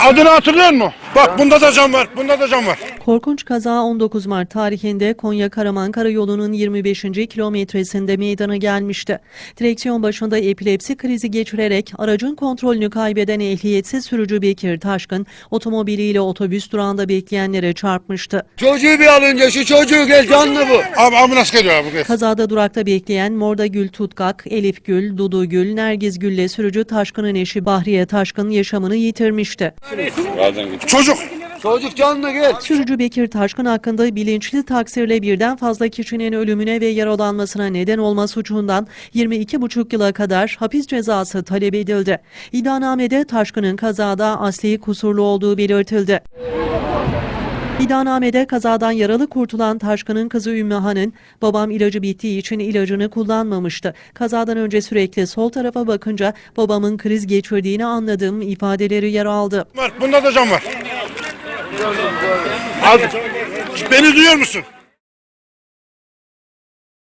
Adını hatırlıyor musun? Bak bunda da cam var. Bunda da cam var. Korkunç kaza 19 Mart tarihinde Konya Karaman Karayolu'nun 25. kilometresinde meydana gelmişti. Direksiyon başında epilepsi krizi geçirerek aracın kontrolünü kaybeden ehliyetsiz sürücü Bekir Taşkın otomobiliyle otobüs durağında bekleyenlere çarpmıştı. Çocuğu bir al önce şu çocuğu gel canlı bu. Abi ambulans geliyor abi. Kazada durakta bekleyen Morda Gül Tutkak, Elif Gül, Dudu Gül, Nergiz Gül'le sürücü Taşkın'ın eşi Bahriye Taşkın yaşamını yitirmişti. Çocuk. Çocuk canlı gel. Sürücü Bekir Taşkın hakkında bilinçli taksirle birden fazla kişinin ölümüne ve yaralanmasına neden olma suçundan 22,5 yıla kadar hapis cezası talep edildi. İddianamede Taşkın'ın kazada asli kusurlu olduğu belirtildi. İddianamede kazadan yaralı kurtulan Taşkın'ın kızı Ümmühan'ın babam ilacı bittiği için ilacını kullanmamıştı. Kazadan önce sürekli sol tarafa bakınca babamın kriz geçirdiğini anladığım ifadeleri yer aldı. Var. Bunda da cam var. Abi, beni duyuyor musun?